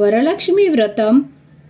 వరలక్ష్మి వ్రతం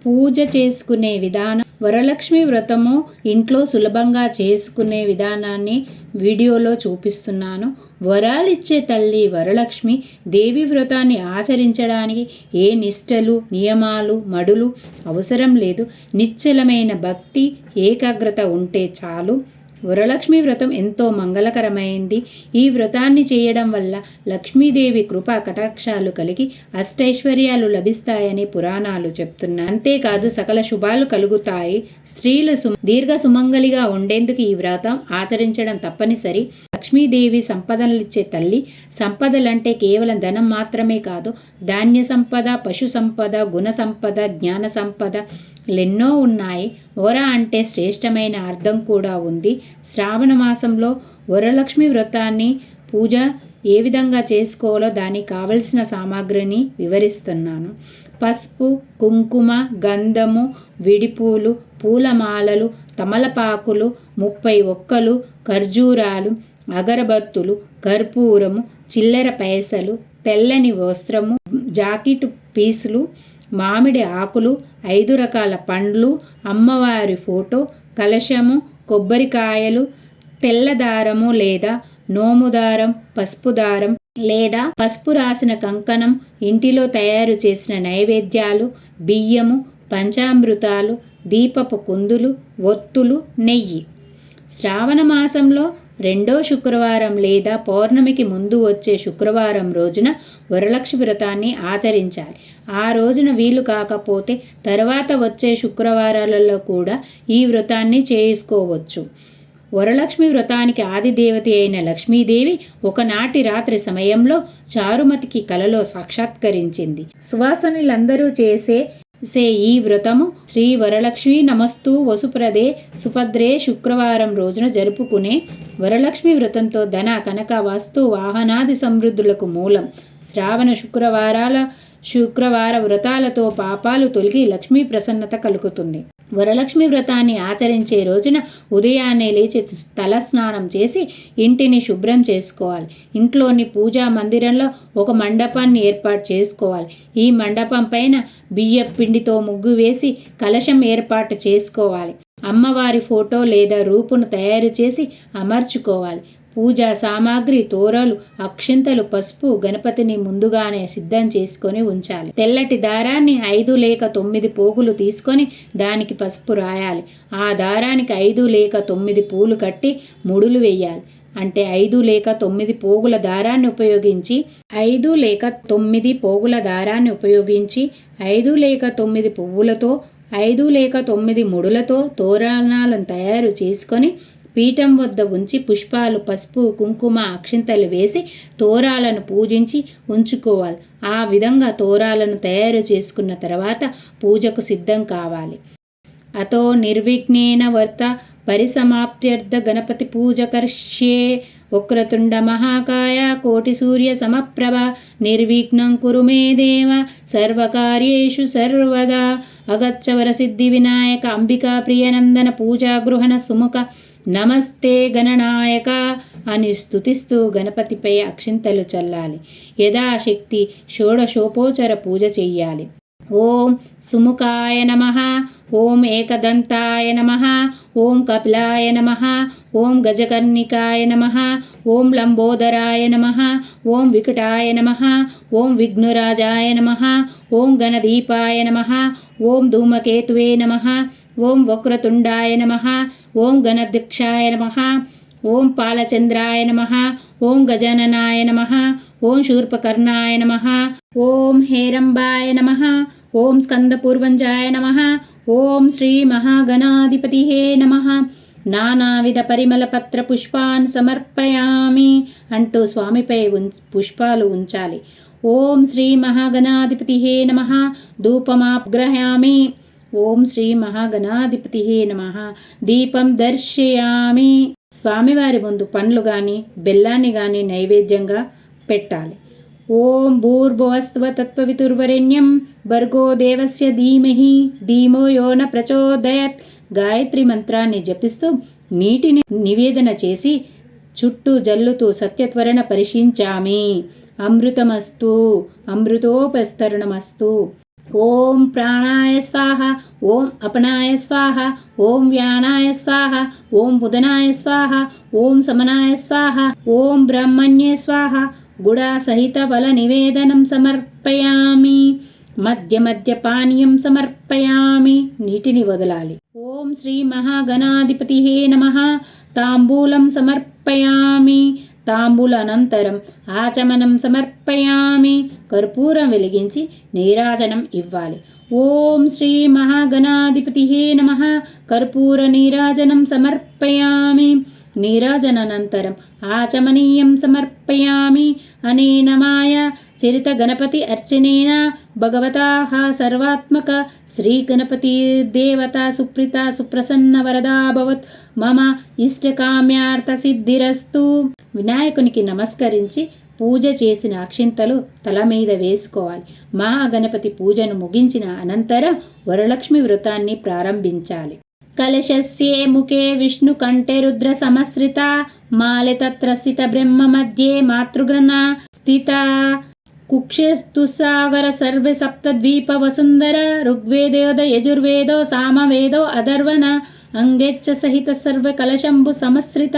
పూజ చేసుకునే విధానం. వరలక్ష్మి వ్రతము ఇంట్లో సులభంగా చేసుకునే విధానాన్ని వీడియోలో చూపిస్తున్నాను. వరాలిచ్చే తల్లి వరలక్ష్మి దేవి వ్రతాన్ని ఆచరించడానికి ఏ నిష్టలు నియమాలు మడులు అవసరం లేదు. నిశ్చలమైన భక్తి ఏకాగ్రత ఉంటే చాలు. వరలక్ష్మి వ్రతం ఎంతో మంగళకరమైంది. ఈ వ్రతాన్ని చేయడం వల్ల లక్ష్మీదేవి కృపా కటాక్షాలు కలిగి అష్టైశ్వర్యాలు లభిస్తాయని పురాణాలు చెప్తున్నాయి. అంతేకాదు సకల శుభాలు కలుగుతాయి. స్త్రీలు సు దీర్ఘ సుమంగలిగా ఉండేందుకు ఈ వ్రతం ఆచరించడం తప్పనిసరి. లక్ష్మీదేవి సంపదలిచ్చే తల్లి సంపదలంటే కేవలం ధనం మాత్రమే కాదు ధాన్య సంపద పశు సంపద గుణ సంపద జ్ఞాన సంపద ఎన్నో ఉన్నాయి. వర అంటే శ్రేష్టమైన అర్థం కూడా ఉంది. శ్రావణ మాసంలో వరలక్ష్మి వ్రతాన్ని పూజ ఏ విధంగా చేసుకోవాలో దానికి కావలసిన సామాగ్రిని వివరిస్తున్నాను. పసుపు కుంకుమ గంధము విడిపూలు పూలమాలలు తమలపాకులు ముప్పై ఒక్కలు ఖర్జూరాలు అగరబత్తులు కర్పూరము చిల్లర పైసలు తెల్లని వస్త్రము జాకెట్ పీసులు మామిడి ఆకులు ఐదు రకాల పండ్లు అమ్మవారి ఫోటో కలశము కొబ్బరికాయలు తెల్లదారము లేదా నోముదారం పసుపు దారం లేదా పసుపు రాసిన కంకణం ఇంటిలో తయారు చేసిన నైవేద్యాలు బియ్యము పంచామృతాలు దీపపు కుందులు ఒత్తులు నెయ్యి. శ్రావణ మాసంలో రెండో శుక్రవారం లేదా పౌర్ణమికి ముందు వచ్చే శుక్రవారం రోజున వరలక్ష్మి వ్రతాన్ని ఆచరించాలి. ఆ రోజున వీలు కాకపోతే తర్వాత వచ్చే శుక్రవారాలలో కూడా ఈ వ్రతాన్ని చేసుకోవచ్చు. వరలక్ష్మి వ్రతానికి ఆదిదేవత అయిన లక్ష్మీదేవి ఒకనాటి రాత్రి సమయంలో చారుమతికి కలలో సాక్షాత్కరించింది. సువాసనులందరూ చేసే సే ఈ వ్రతము శ్రీ వరలక్ష్మి నమస్తు వసుప్రదే సుభద్రే శుక్రవారం రోజున జరుపుకునే వరలక్ష్మి వ్రతంతో ధన కనక వస్తు వాహనాది సమృద్ధులకు మూలం. శ్రావణ శుక్రవారాల శుక్రవార వ్రతాలతో పాపాలు తొలగి లక్ష్మీ ప్రసన్నత కలుగుతుంది. వరలక్ష్మి వ్రతాన్ని ఆచరించే రోజున ఉదయాన్నే లేచి తలస్నానం చేసి ఇంటిని శుభ్రం చేసుకోవాలి. ఇంట్లోని పూజా మందిరంలో ఒక మండపాన్ని ఏర్పాటు చేసుకోవాలి. ఈ మండపం పైన బియ్య పిండితో ముగ్గు వేసి కలశం ఏర్పాటు చేసుకోవాలి. అమ్మవారి ఫోటో లేదా రూపును తయారు చేసి అమర్చుకోవాలి. పూజా సామాగ్రి తోరలు అక్షింతలు పసుపు గణపతిని ముందుగానే సిద్ధం చేసుకొని ఉంచాలి. తెల్లటి దారాన్ని ఐదు లేక తొమ్మిది పోగులు తీసుకొని దానికి పసుపు రాయాలి. ఆ దారానికి ఐదు లేక తొమ్మిది పూలు కట్టి ముడులు వేయాలి. అంటే ఐదు లేక తొమ్మిది పోగుల దారాన్ని ఉపయోగించి ఐదు లేక తొమ్మిది పోగుల దారాన్ని ఉపయోగించి ఐదు లేక తొమ్మిది పువ్వులతో ఐదు లేక తొమ్మిది ముడులతో తోరణాలను తయారు చేసుకొని పీఠం వద్ద ఉంచి పుష్పాలు పసుపు కుంకుమ అక్షింతలు వేసి తోరాలను పూజించి ఉంచుకోవాలి. ఆ విధంగా తోరాలను తయారు చేసుకున్న తర్వాత పూజకు సిద్ధం కావాలి. అతో నిర్విఘ్నేన వర్త పరిసమాప్త్యర్థ గణపతి పూజ కర్ష్యే. వక్రతుండ మహాకాయ కోటి సూర్య సమప్రభ. నిర్విఘ్నం కురు మే దేవ. సర్వకార్యేషు సర్వదా. అగచ్చవర సిద్ధి వినాయక అంబికా ప్రియనందన పూజాగృహణ సుముఖ. నమస్తే గణనాయక అని స్థుతిస్తూ గణపతిపై అక్షింతలు చల్లాలి. యథాశక్తి షోడశోపోచర పూజ చెయ్యాలి. ఓం సుముఖాయ నమ ఓం ఏకదంతాయ నమ ఓం కపిలాయ నమ ఓం గజకర్ణికాయ నమ ఓం లంబోదరాయ నమ ఓం వికటాయ నమ ఓం విఘ్నురాజాయ నమ ఓం గణదీపాయ నమ ఓం ధూమకేతువే నమ ఓం వక్రతుండాయ నమ ఓం గణదీక్షాయ నమ ఓం పాలచంద్రాయ నమ ఓం గజాననాయ నమ ఓం శూర్పకర్ణాయ నమ ఓం హేరంబాయ నమ ఓం స్కందపూర్వంజాయ నమ ఓం శ్రీ మహాగణాధిపతి నమ. నానావిధ పరిమళ పత్ర పుష్పాన్ సమర్పయామి అంటూ స్వామిపై పుష్పాలు ఉంచాలి. ఓం శ్రీ మహాగణాధిపతి నమ ధూపమాగ్రహామి ఓం శ్రీ మహాగణాధిపతి నమ. దీపం దర్శయామి. స్వామివారి ముందు పండ్లు కానీ బెల్లాన్ని కానీ నైవేద్యంగా పెట్టాలి. ఓం భూర్భువస్వ తత్వవితుర్వరెణ్యం భర్గో దేవస్య ధీమహి ధీమో యోన ప్రచోదయత్. గాయత్రి మంత్రాన్ని జపిస్తూ నీటిని నివేదన చేసి చుట్టూ జల్లుతూ సత్యత్వరణ పరిశీంచామి. అమృతమస్తు అమృతోపస్తరణమస్తు. ఓం ప్రాణాయ స్వాహ ఓం అపనాయ స్వాహ ఓం వ్యానాయ స్వాహ ఓం బుధనాయ స్వాహ ఓం సమనాయ స్వాహ ఓం బ్రహ్మణ్యే స్వాహ. గుడా సహిత బల నివేదనం సమర్పయామి. మధ్య మధ్య పానీయం సమర్పయామి. నీటిని వదలాలి. ఓం శ్రీ మహాగణాధిపతి నమ. తాంబూలం సమర్పయామి. తాంబూల అనంతరం ఆచమనం సమర్పయామి. కర్పూరం వెలిగించి నీరాజనం ఇవ్వాలి. ఓం శ్రీ మహాగణాధిపతి నమ. కర్పూర నీరాజనం సమర్పయామి. నీరాజననంతరం ఆచమనీయం సమర్పయామి. అనేన మాయ చరిత గణపతి అర్చనేన. భగవతా సర్వాత్మక శ్రీ గణపతి దేవత సుప్రీత సుప్రసన్న వరదాభవత్ మమ ఇష్టకామ్యార్థ సిద్ధిరస్తు. వినాయకునికి నమస్కరించి పూజ చేసిన అక్షింతలు తల మీద వేసుకోవాలి. మహాగణపతి పూజను ముగించిన అనంతరం వరలక్ష్మి వ్రతాన్ని ప్రారంభించాలి. కలశస్యే ముఖే విష్ణుకంఠే రుద్ర సమశ్రిత మాలితత్ర స్థిత బ్రహ్మ మధ్యే మాతృగ్రణ స్థిత. కుక్షేస్తు సాగర సర్వే సప్తద్వీప వసుందర ఋగ్వేదోద యజుర్వేదో సామవేదో అధర్వణ అంగేచ్చ సహిత సర్వ కలశంభు సమశ్రిత.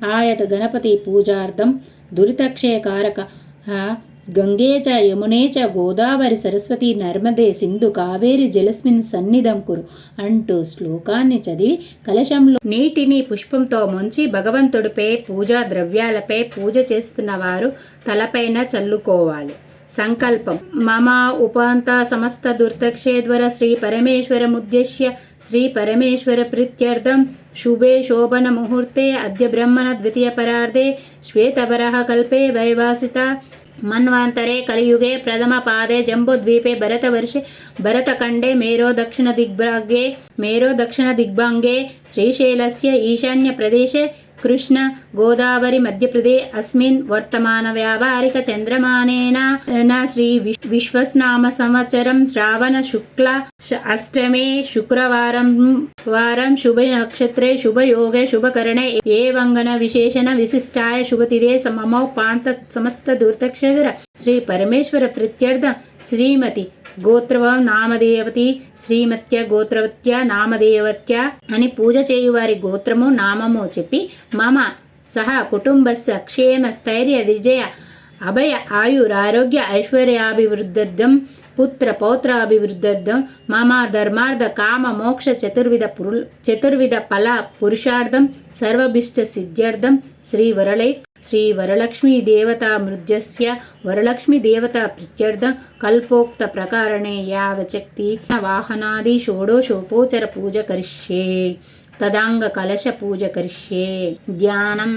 ఆయత గణపతి పూజార్థం దురితక్షయకారక గంగే చ యమునే చ గోదావరి సరస్వతి నర్మదే సింధు కావేరి జలస్మిన్ సన్నిధం కురు అంటూ శ్లోకాన్ని చదివి కలశంలో నీటిని పుష్పంతో ముంచి భగవంతుడిపై పూజా ద్రవ్యాలపై పూజ చేస్తున్న వారు తలపైన చల్లుకోవాలి. సంకల్పం. మమ ఉపాంత సమస్త దుర్తక్షేద్వర శ్రీ పరమేశ్వరముద్దేశ్య శ్రీ పరమేశ్వర ప్రీత్యర్థం శుభే శోభన ముహూర్తే అద్య బ్రహ్మణ ద్వితీయ పరార్ధే శ్వేతవరः కల్పే వైవాసిత. మన్వాంతరే కలియుగే ప్రథమ పాదే జంబుద్వీపే భరతవర్షే భరతఖండే మేరో దక్షిణ దిగ్భాగే మేరో దక్షిణ దిగ్భాంగే శ్రీశైలస్య ఈశాన్య ప్రదేశే కృష్ణ గోదావరి మధ్యప్రదే అస్మిన్ వర్తమాన వ్యావహారిక చంద్రమానేన నా శ్రీ విశ్వస్నామ సంవత్సరం శ్రావణ శుక్ల అష్టమే శుక్రవారం వారం శుభ నక్షత్రే శుభయోగే శుభకరణే ఏ వంగన విశేషణ విశిష్టాయ శుభతిరే సమమౌ పాంత సమస్త దుర్తక్షర శ్రీ పరమేశ్వర ప్రత్యర్థ శ్రీమతి గోత్రవం నామదేవతి శ్రీమత్య గోత్రవత్య నామదేవత్య అని పూజ చేయువారి గోత్రము నామము చెప్పి మమ సహ కుటుంబస్య క్షేమ స్థైర్య విజయ అభయ ఆయురారోగ్య ఐశ్వర్యాభివృద్ధ్యం పుత్ర పౌత్రాభివృద్ధ్యం మమ ధర్మార్థ కామ మోక్ష చతుర్విధ పురు చతుర్విధ ఫల పురుషార్థం సర్వభిష్ట సిద్ధ్యర్థం శ్రీ వరలై శ్రీ వరలక్ష్మీ దేవతా మృద్యస్య వరలక్ష్మీ దేవతా ప్రీత్యర్థం కల్పోక్త ప్రకారణే యావశక్తి వాహనాది షోడోషోపోచర పూజ కరిష్యే తదాంగ కలశ పూజ కరిష్యే ధ్యానం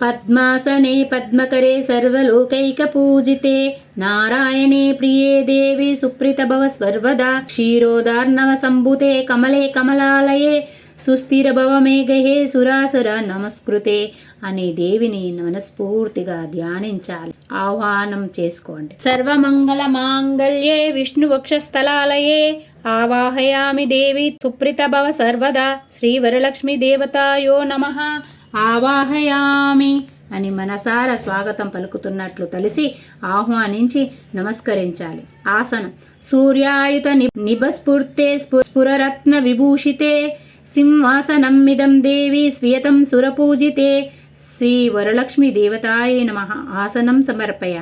పద్మాసనే పద్మకరే సర్వలోకైకపూజితే నారాయణే ప్రియే దేవి సుప్రీత భవ సర్వదా క్షీరోదార్ణవ సంభుతే కమలే కమలాలయే సుస్థిర భవ సురాసుర నమస్కృతే అనే దేవిని మనస్ఫూర్తిగా ధ్యానించాలి. ఆహ్వానం చేసుకోండి. సర్వమంగళ మాంగళ్యే విష్ణు ఆవాహయామి దేవి సుప్రిత భవ సర్వదా శ్రీ వరలక్ష్మి దేవతాయో నమ. ఆవాహయామి అని మనసార స్వాగతం పలుకుతున్నట్లు తలిచి ఆహ్వానించి నమస్కరించాలి. ఆసనం. సూర్యాయుత ని నిభస్ఫూర్తే స్ఫురరత్న విభూషితే సింహాసనమిదం దేవి స్వీయతం సురపూజితే శ్రీ వరలక్ష్మి దేవతాయ నమ ఆసనం సమర్పయ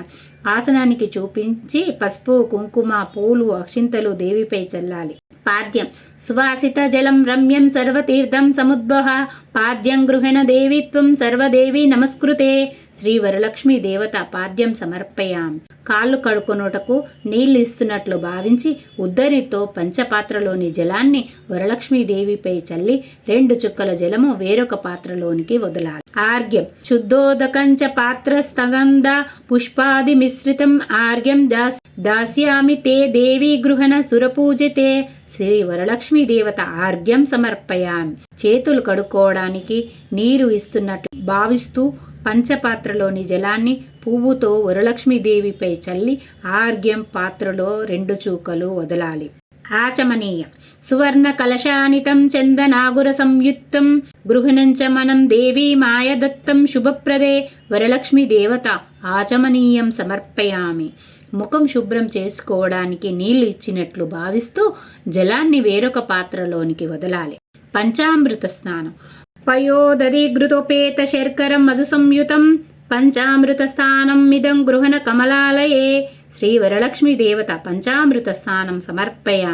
ఆసనానికి చూపించి పసుపు కుంకుమ పూలు అక్షింతలు దేవిపై చల్లాలి. పాద్యం. సువాసిత జలం రమ్యం సర్వతీర్థం సముద్భవ. పాద్యం గృహిణ దేవిత్వం సర్వదేవి నమస్కృతే. శ్రీ వరలక్ష్మి దేవత పాద్యం సమర్పయాం. కాళ్ళు కడుకొనుటకు నీళ్ళు ఇస్తున్నట్లు భావించి ఉద్దరితో పంచపాత్రలోని జలాన్ని వరలక్ష్మీదేవిపై చల్లి రెండు చుక్కల జలము వేరొక పాత్రలోనికి వదలాలి. ఆర్ఘ్యం. శుద్ధోదకంచ పాత్రస్థగంధ పుష్పాది మిశ్రితం ఆర్ఘ్యం దాస్ దాస్యామి తే దేవి గృహణ సురపూజితే శ్రీ వరలక్ష్మీ దేవత ఆర్ఘ్యం సమర్పయామి చేతులు కడుక్కోవడానికి నీరు ఇస్తున్నట్లు భావిస్తూ పంచపాత్రలోని జలాన్ని పువ్వుతో వరలక్ష్మీదేవిపై చల్లి ఆర్ఘ్యం పాత్రలో రెండు చూకలు వదలాలి. ఆచమనీయం. సువర్ణకలశానితం చందనాగురసంయుక్తం సంయుక్తం. మనం దేవీ మాయదత్తం శుభప్రదే. వరలక్ష్మి దేవత ఆచమనీయం సమర్పయామి. ముఖం శుభ్రం చేసుకోవడానికి నీళ్ళు ఇచ్చినట్లు భావిస్తూ జలాన్ని వేరొక పాత్రలోనికి వదలాలి. పంచామృత స్నానం. పయోదధిఘృతోపేత శర్కరం మధు సంయుతం పంచామృత స్థానం మిదం గృహణ కమలాలయే శ్రీవరలక్ష్మీదేవత వరలక్ష్మి పంచామృత స్నానం సమర్పయ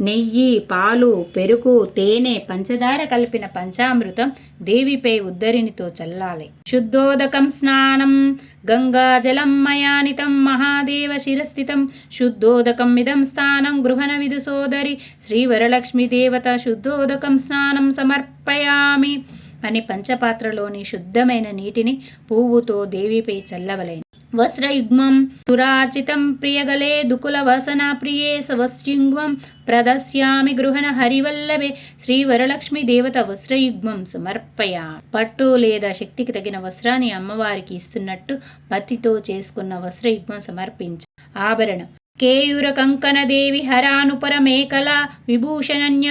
నెయ్యి పాలు పెరుగు తేనె పంచదార కలిపిన పంచామృతం దేవిపై ఉద్దరినితో చల్లాలి. శుద్ధోదకం స్నానం గంగాజలం మయానితం మహాదేవ శిరస్థితం శుద్ధోదకం ఇదం స్థానం గృహణ విధు సోదరి శ్రీవరలక్ష్మి దేవత శుద్ధోదకం స్నానం సమర్పయామి. అని పంచపాత్రలోని శుద్ధమైన నీటిని పువ్వుతో దేవిపై చల్లవలేను వస్త్రయుగ్మం సురార్చితం ప్రియగలే దుకుల వసన ప్రియే సవస్యుగ్మం ప్రదస్యామి గృహణ హరివల్లభే శ్రీ వరలక్ష్మి దేవత వస్త్రయుగ్మం సమర్పయ పట్టు లేదా శక్తికి తగిన వస్త్రాన్ని అమ్మవారికి ఇస్తున్నట్టు పత్తితో చేసుకున్న వస్త్రయుగ్మం సమర్పించ. ఆభరణం. కేయూర కంకణ దేవి హరానుపరమేకల విభూషణన్య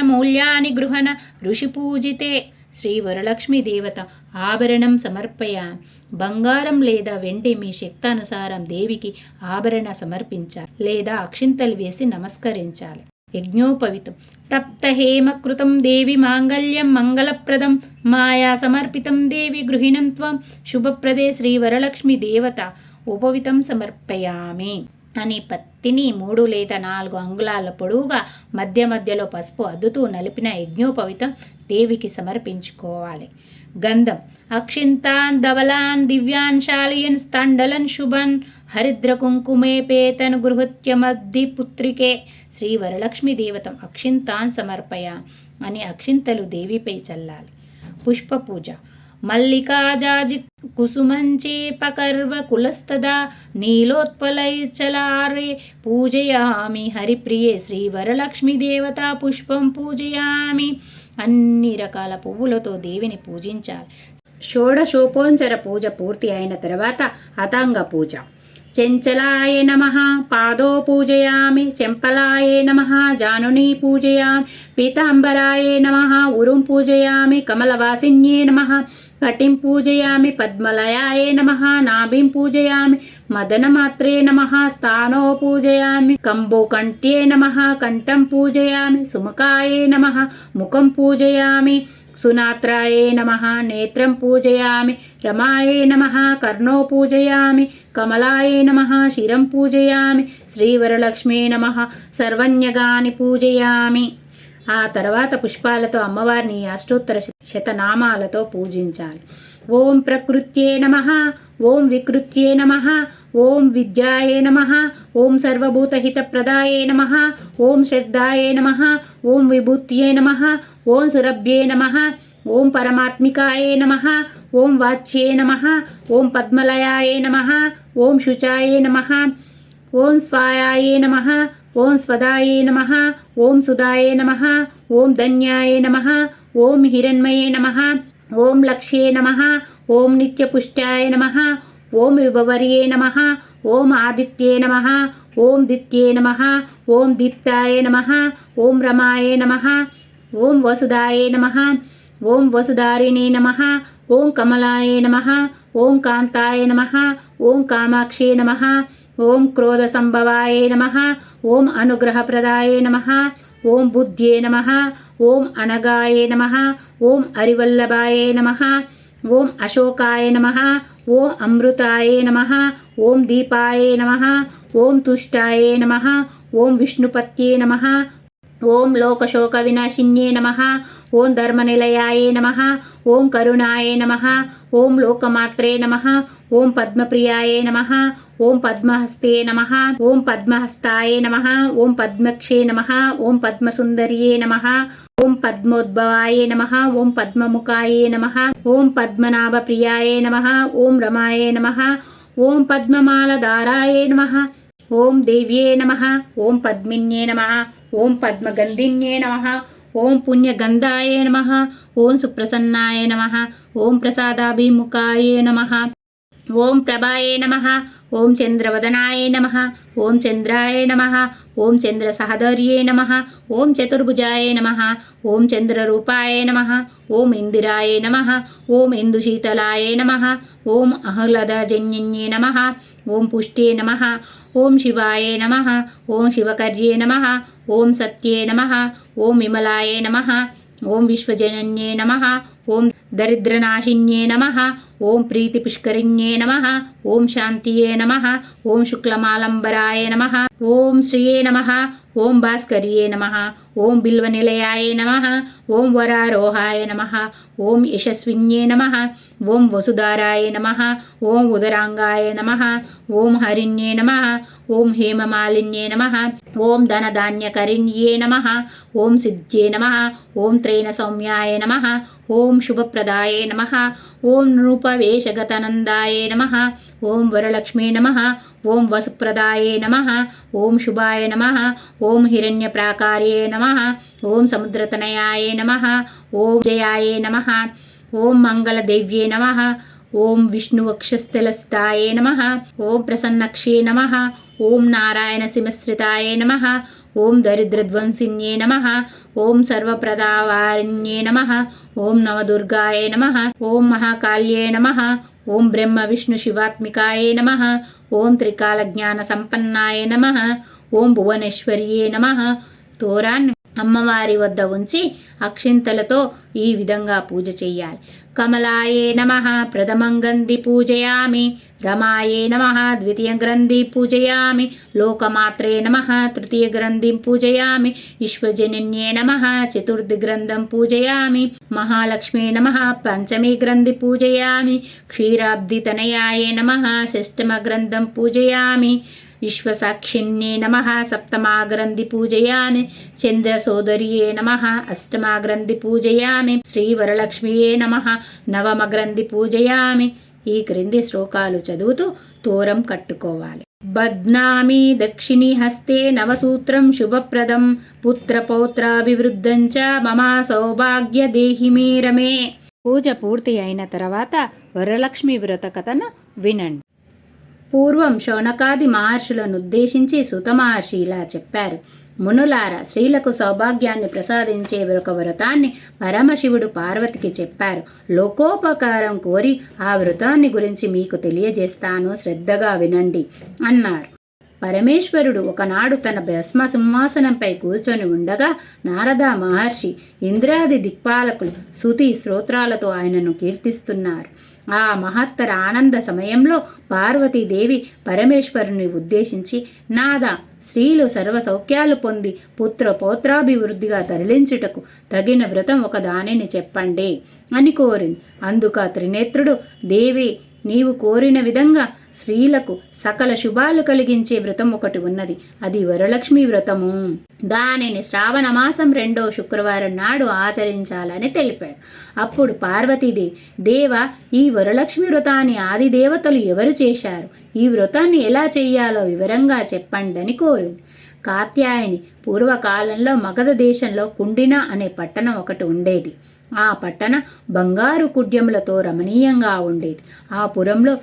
గృహణ ఋషి పూజితే శ్రీ వరలక్ష్మి దేవత ఆభరణం సమర్పయ. బంగారం లేదా వెండి మీ శక్తానుసారం దేవికి ఆభరణ సమర్పించాలి లేదా అక్షింతలు వేసి నమస్కరించాలి. యజ్ఞోపవితం. తప్త హేమకృతం దేవి మాంగళ్యం మంగళప్రదం. మాయా సమర్పితం దేవి గృహిణం త్వం. శుభప్రదే శ్రీ వరలక్ష్మి దేవత. ఉపవితం సమర్పయామి. అని పత్తిని మూడు లేదా నాలుగు అంగుళాల పొడవుగా మధ్య మధ్యలో పసుపు అద్దుతూ నలిపిన యజ్ఞోపవితం దేవికి సమర్పించుకోవాలి. గంధం. అక్షింతాన్ ధవలాన్ దివ్యాన్ శాలియన్ స్తండలన్ శుభన్ హరిద్ర కుంకుమే పేతను గృహత్యమద్ది పుత్రికే శ్రీ వరలక్ష్మి దేవతం అక్షింతాన్ సమర్పయ అని అక్షింతలు దేవిపై చల్లాలి. పుష్ప పూజ మల్లికాజాజి కుసుమంచేపకర్వ కులస్తదా నీలోత్పలైచలారే పూజయామి. హరిప్రియే శ్రీ వరలక్ష్మి దేవతా పుష్పం పూజయామి. అన్ని రకాల పువ్వులతో దేవిని పూజించాలి. షోడశోపోంచర పూజ పూర్తి అయిన తర్వాత అతాంగ పూజ. చెంచలాయ నమ పాదో పూజయామి చెంపలాయ నమ జానుని పూజయామి పీతాంబరాయ నమ ఉరుం పూజయామి కమలవాసిన్యే నమ కటిం పూజయామి పద్మలయాయ నమ నాభిం పూజయామి మదనమాత్రే నమ స్థానో పూజయామి కంబోకంఠ్యే నమ కంఠం పూజయామి సుముఖాయ నమ ముఖం పూజయామి సునాత్రాయే నమ నేత్రం పూజయామి రమాయే నమ కర్ణో పూజయామి కమలాయే నమ శిరం పూజయామి శ్రీవరలక్ష్మీ నమ సర్వజ్ఞగాని పూజయామి. ఆ తర్వాత పుష్పాలతో అమ్మవారిని అష్టోత్తర శతనామాలతో పూజించాలి ఓం ప్రకృత్యే నమ ఓం వికృత్యే నమ ఓం విద్యాయే నమ ఓం సర్వభూతహితప్రదాయే నమ ఓం శ్రద్ధాయే నమ ఓం విభూత్యే నమ ఓం సురభ్యే నమ ఓం పరమాత్మికాయే నమ ఓం వాచ్యే నమ ఓం పద్మలయాయే నమ ఓం శుచాయే నమ ఓం స్వాయాయే నమ ఓం స్వదాయే నమ ఓం సుదాయే నమ ఓం ధన్యాయే నమ ఓం హిరణ్మయే నమ ఓం లక్ష్యే నమ ఓం నిత్యపుష్టాయ నమ ఓం విభవర్యే నమ ఓం ఆదిత్యే నమ ఓం దిత్యే నమ ఓం దీప్తాయ నమ ఓం రమాయ నమ ఓం వసుదాయ నమ ఓం వసుధారిణే నమ ఓం కమలాయ నమ ఓం కాంతాయ నమ ఓం కామాక్షే నమ ఓం క్రోధ క్రోధసంభవాయ నమ ఓం అనుగ్రహప్రదాయ నమ ఓం బుద్ధ్యే నమ ఓం అనగాయ నమ ఓం అరివల్లభాయ నమ ఓం అశోకాయ నమ ఓం అమృతాయ నమ ఓం దీపాయ నమ ఓం తుష్టాయ నమ ఓం విష్ణుపత్యే నమ ఓం లోకశోక వినాశిన్యే నమ ఓం ధర్మనిలయాయే నమ ఓం కరుణాయే నమ ఓం లోకమాత్రే నమ ఓం పద్మప్రియాయే నమ ఓం పద్మహస్తే నమ ఓం పద్మహస్తాయే నమ ఓం పద్మక్షే నమ ఓం పద్మసుందర్యే నమ ఓం పద్మోద్భవాయ నమ ఓం పద్మముఖాయే నమ ఓం పద్మనాభప్రియాయ నమ ఓం రమాయే నమ ఓం పద్మమాలధారాయే నమ ఓం దేవ్యే నమ ఓం పద్మిన్యే నమ ఓం పద్మగంధిన్యే నమ ఓం పుణ్యగంధాయ నమ ఓం సుప్రసన్నాయ నమ ఓం ప్రసాదాభిముఖాయ నమ. ఓం ప్రభాయే నమ ఓం చంద్రవదనాయ నమ ఓం చంద్రాయ నమ ఓం చంద్ర సహదర్యే నమ ఓం చతుర్భుజాయ నమ ఓం చంద్రరూపాయ నమ ఓం ఇందిరాయ నమ ఓం ఇందుశీతలాయ నమ ఓం అహ్లదజన్యన్యే నమ ఓం పుష్ట్యే నమ ఓం శివాయ నమ ఓం శివకర్యే నమ ఓం సత్యే నమ ఓం విమలాయ నమ ఓం విశ్వజనన్యే నమ ఓం దరిద్రనాశిన్యే నమ ఓం ప్రీతిపుష్కరిణ్యే నమ ఓం శాంతియే నమ ఓం శుక్లమాలంబరాయ నమ ఓం శ్రియే నమ ఓం భాస్కర్యే నమ ఓం బిల్వనిలయాయ నమ ఓం వరారోహాయ నమ ఓం యశస్విన్యే నమ ఓం వసుధారాయ నమ ఓం ఉదరాంగాయ నమ ఓం హరిణ్యే నమ ఓం హేమమాలిన్యే నమ ఓం ధనధాన్యకరిణ్యే నమ ఓం సిద్ధ్యే నమ ఓం త్రైణ సౌమ్యాయ నమ ఓం శుభప్రదాయ నమ ఓం నృపవేషగతనందాయ నమ ఓం వరలక్ష్మీ నమ ఓం వసుప్రదాయ నమ ఓం శుభాయ నమ ఓం హిరణ్యప్రాకార్యే నమ ఓం సముద్రతనయాయ నమ ఓం జయాయ నమ ఓం మంగళదేవ్యే నమ ఓం విష్ణువక్షస్థలస్థాయ నమ ఓం ప్రసన్నక్షే నమ ఓం నారాయణ సిమశ్రితాయ నమ ఓం దరిద్రధ్వంసిన్యే నమ. ఓం సర్వప్రదావారిణ్యే నమ. ఓం నవదుర్గాయ నమ. ఓం మహాకాళ్యే నమ. ఓం బ్రహ్మ విష్ణు శివాత్మికాయ నమ. ఓం త్రికాల జ్ఞాన సంపన్నాయ నమ. ఓం భువనేశ్వర్యే నమ. తోరాన్ అమ్మవారి వద్ద ఉంచి అక్షింతలతో ఈ విధంగా పూజ చెయ్యాలి. కమలాయే నమ ప్రథమం గంధి పూజయామి రమాయే నమ ద్వితీయ గ్రంథి పూజయామి లోకమాత్రే నమ తృతీయ గ్రంథిం పూజయామి విశ్వజనన్యే నమ చతుర్థి గ్రంథం పూజయామి మహాలక్ష్మీ నమ పంచమీ గ్రంథి పూజయామి క్షీరాబ్దితనయాయ నమ షష్టమ గ్రంథం పూజయామి విశ్వసాక్షిణ్యే నమ సప్తమాగ్రంథి పూజయామి చంద్రసోదర్యే నమ అష్టమాగ్రంథి పూజయామి శ్రీవరలక్ష్మియే నమ నవమగ్రంథి పూజయామి ఈ క్రింది శ్లోకాలు చదువుతూ తోరం కట్టుకోవాలి. బద్నామి దక్షిణి హస్తే నవసూత్రం శుభప్రదం పుత్రపౌత్రాభివృద్ధం చ మమా సౌభాగ్య దేహి మీరమే పూజ పూర్తి అయిన తర్వాత వరలక్ష్మి వ్రత కథను వినండి. పూర్వం శౌనకాది మహర్షులను ఉద్దేశించి సుత మహర్షి ఇలా చెప్పారు. మునులార స్త్రీలకు సౌభాగ్యాన్ని ప్రసాదించే ఒక వ్రతాన్ని పరమశివుడు పార్వతికి చెప్పారు. లోకోపకారం కోరి ఆ వ్రతాన్ని గురించి మీకు తెలియజేస్తాను. శ్రద్ధగా వినండి అన్నారు. పరమేశ్వరుడు ఒకనాడు తన భస్మ సింహాసనంపై కూర్చొని ఉండగా నారద మహర్షి ఇంద్రాది దిక్పాలకులు శృతి శ్రోత్రాలతో ఆయనను కీర్తిస్తున్నారు. ఆ మహత్తర ఆనంద సమయంలో పార్వతీదేవి పరమేశ్వరుని ఉద్దేశించి నాదా స్త్రీలు సర్వ సౌఖ్యాలు పొంది పుత్ర పౌత్రాభివృద్ధిగా తరలించుటకు తగిన వ్రతం ఒక దానిని చెప్పండి అని కోరింది. అందుక త్రినేత్రుడు దేవి నీవు కోరిన విధంగా స్త్రీలకు సకల శుభాలు కలిగించే వ్రతం ఒకటి ఉన్నది. అది వరలక్ష్మి వ్రతము. దానిని శ్రావణ మాసం రెండో శుక్రవారం నాడు ఆచరించాలని తెలిపాడు. అప్పుడు పార్వతీదేవి దేవ ఈ వరలక్ష్మి వ్రతాన్ని ఆది దేవతలు ఎవరు చేశారు? ఈ వ్రతాన్ని ఎలా చేయాలో వివరంగా చెప్పండి అని కోరింది. కాత్యాయని పూర్వకాలంలో మగధ దేశంలో కుండిన అనే పట్టణం ఒకటి ఉండేది. ఆ పట్టణ బంగారు కుడ్యములతో రమణీయంగా ఉండేది. ఆ పురంలో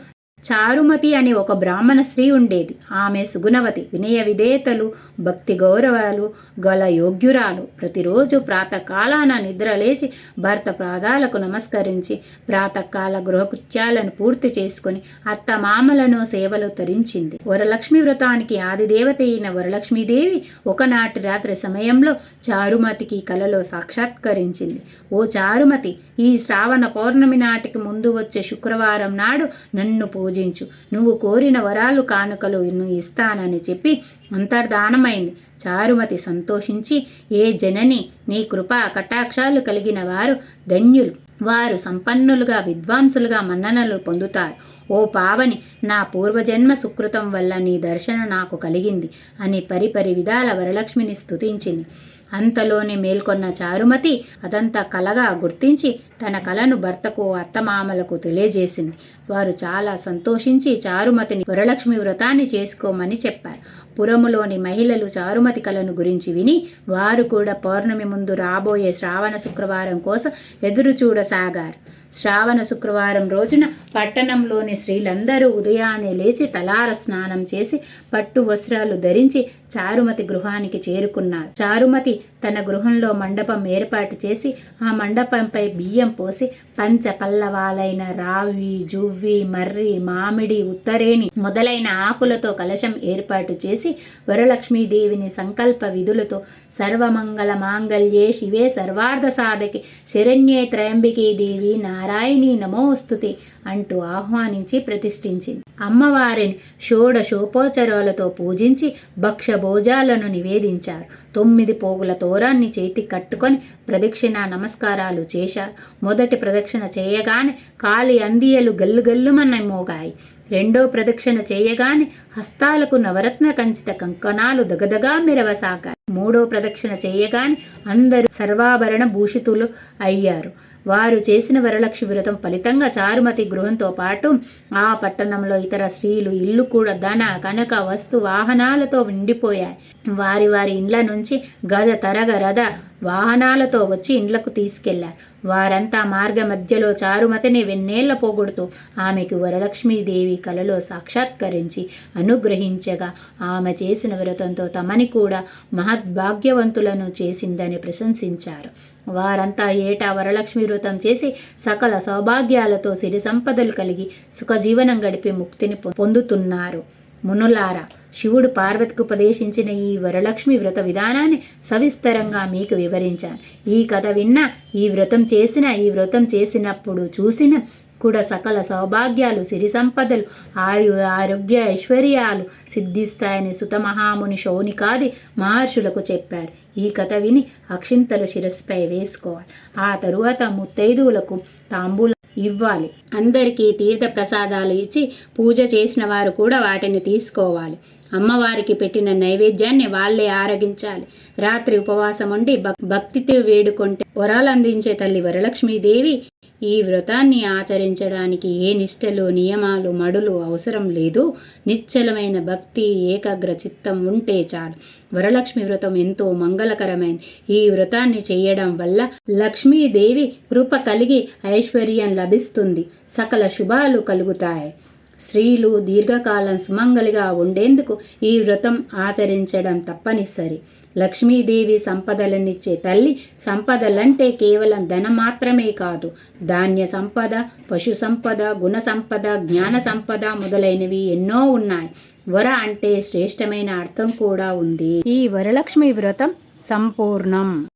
చారుమతి అనే ఒక బ్రాహ్మణ స్త్రీ ఉండేది. ఆమె సుగుణవతి వినయ విధేయతలు భక్తి గౌరవాలు గల యోగ్యురాలు. ప్రతిరోజు ప్రాతకాలాన నిద్రలేచి భర్త ప్రాదాలకు నమస్కరించి ప్రాతకాల గృహకృత్యాలను పూర్తి చేసుకుని అత్తమామలను సేవలు తరించింది. వరలక్ష్మి వ్రతానికి ఆదిదేవత అయిన వరలక్ష్మీదేవి ఒకనాటి రాత్రి సమయంలో చారుమతికి కలలో సాక్షాత్కరించింది. ఓ చారుమతి ఈ శ్రావణ పౌర్ణమి నాటికి ముందు వచ్చే శుక్రవారం నాడు నన్ను పూజించు. నువ్వు కోరిన వరాలు కానుకలు నువ్వు ఇస్తానని చెప్పి అంతర్ధానమైంది. చారుమతి సంతోషించి ఏ జనని నీ కృపా కటాక్షాలు కలిగిన వారు ధన్యులు. వారు సంపన్నులుగా విద్వాంసులుగా మన్ననలు పొందుతారు. ఓ పావని నా పూర్వజన్మ సుకృతం వల్ల నీ దర్శనం నాకు కలిగింది అని పరిపరి విధాల వరలక్ష్మిని స్తుతించింది. అంతలోనే మేల్కొన్న చారుమతి అదంతా కలగా గుర్తించి తన కలను భర్తకు అత్తమామలకు తెలియజేసింది. వారు చాలా సంతోషించి చారుమతిని వరలక్ష్మి వ్రతాన్ని చేసుకోమని చెప్పారు. పురములోని మహిళలు చారుమతి కలను గురించి విని వారు కూడా పౌర్ణమి ముందు రాబోయే శ్రావణ శుక్రవారం కోసం ఎదురు చూడసాగారు శ్రావణ శుక్రవారం రోజున పట్టణంలోని స్త్రీలందరూ ఉదయాన్నే లేచి తలార స్నానం చేసి పట్టు వస్త్రాలు ధరించి చారుమతి గృహానికి చేరుకున్నారు. చారుమతి తన గృహంలో మండపం ఏర్పాటు చేసి ఆ మండపంపై బియ్యం పోసి పంచ పల్లవాలైన రావి జువ్వి మర్రి మామిడి ఉత్తరేణి మొదలైన ఆకులతో కలశం ఏర్పాటు చేసి వరలక్ష్మీదేవిని సంకల్ప విధులతో సర్వమంగళ మాంగళ్యే శివే సర్వార్థ సాధకి శరణ్యే త్రయంబికీ దేవి నారాయణీ నమోస్తుతి అంటూ ఆహ్వానించి ప్రతిష్ఠించింది. అమ్మవారిని షోడశోపచారాలతో పూజించి భక్షభోజాలను నివేదించారు. తొమ్మిది పోగుల తోరాన్ని చేతి కట్టుకొని ప్రదక్షిణ నమస్కారాలు చేశారు. మొదటి ప్రదక్షిణ చేయగానే కాలి అందియలు గల్లు మోగాయి రెండో ప్రదక్షిణ చేయగానే హస్తాలకు నవరత్న కంచిత కంకణాలు దగదగా మెరవసాగాయి. మూడో ప్రదక్షిణ చేయగానే అందరూ సర్వాభరణ భూషితులు అయ్యారు. వారు చేసిన వరలక్ష్మి వ్రతం ఫలితంగా చారుమతి గృహంతో పాటు ఆ పట్టణంలో ఇతర స్త్రీలు ఇల్లు కూడా ధన కనక వస్తు వాహనాలతో నిండిపోయాయి. వారి వారి ఇండ్ల నుంచి గజ తరగ రథ వాహనాలతో వచ్చి ఇండ్లకు తీసుకెళ్ళారు. వారంతా మార్గ మధ్యలో చారుమతిని వెన్నేళ్ళ పోగొడుతూ ఆమెకు వరలక్ష్మీదేవి కలలో సాక్షాత్కరించి అనుగ్రహించగా ఆమె చేసిన వ్రతంతో తమని కూడా మహద్భాగ్యవంతులను చేసిందని ప్రశంసించారు. వారంతా ఏటా వరలక్ష్మి వ్రతం చేసి సకల సౌభాగ్యాలతో సిరి సంపదలు కలిగి సుఖజీవనం గడిపి ముక్తిని పొందుతున్నారు. మునులారా శివుడు పార్వతికి ఉపదేశించిన ఈ వరలక్ష్మి వ్రత విధానాన్ని సవిస్తరంగా మీకు వివరించాను. ఈ కథ విన్నా ఈ వ్రతం చేసిన ఈ వ్రతం చేసినప్పుడు చూసిన కూడా సకల సౌభాగ్యాలు సిరి సంపదలు ఆయు ఆరోగ్య ఐశ్వర్యాలు సిద్ధిస్తాయని సుతమహాముని శౌనికాది మహర్షులకు చెప్పారు. ఈ కథ విని అక్షింతలు శిరస్సుపై వేసుకోవాలి. ఆ తరువాత ముత్తైదువులకు తాంబూల ఇవ్వాలి. అందరికీ తీర్థ ప్రసాదాలు ఇచ్చి పూజ చేసిన వారు కూడా వాటిని తీసుకోవాలి. అమ్మవారికి పెట్టిన నైవేద్యాన్ని వాళ్ళే ఆరగించాలి. రాత్రి ఉపవాసం ఉండి భక్తితో వేడుకుంటే వరాలు అందించే తల్లి వరలక్ష్మీదేవి ఈ వ్రతాన్ని ఆచరించడానికి ఏ నిష్టలు నియమాలు మడులు అవసరం లేదు. నిశ్చలమైన భక్తి ఏకాగ్ర చిత్తం ఉంటే చాలు. వరలక్ష్మి వ్రతం ఎంతో మంగళకరమైనది ఈ వ్రతాన్ని చేయడం వల్ల లక్ష్మీదేవి కృప కలిగి ఐశ్వర్యం లభిస్తుంది. సకల శుభాలు కలుగుతాయి. స్త్రీలు దీర్ఘకాలం సుమంగలిగా ఉండేందుకు ఈ వ్రతం ఆచరించడం తప్పనిసరి. లక్ష్మీదేవి సంపదలనిచ్చే తల్లి సంపదలంటే కేవలం ధనం మాత్రమే కాదు. ధాన్య సంపద పశు సంపద గుణ సంపద జ్ఞాన సంపద మొదలైనవి ఎన్నో ఉన్నాయి. వర అంటే శ్రేష్టమైన అర్థం కూడా ఉంది. ఈ వరలక్ష్మి వ్రతం సంపూర్ణం.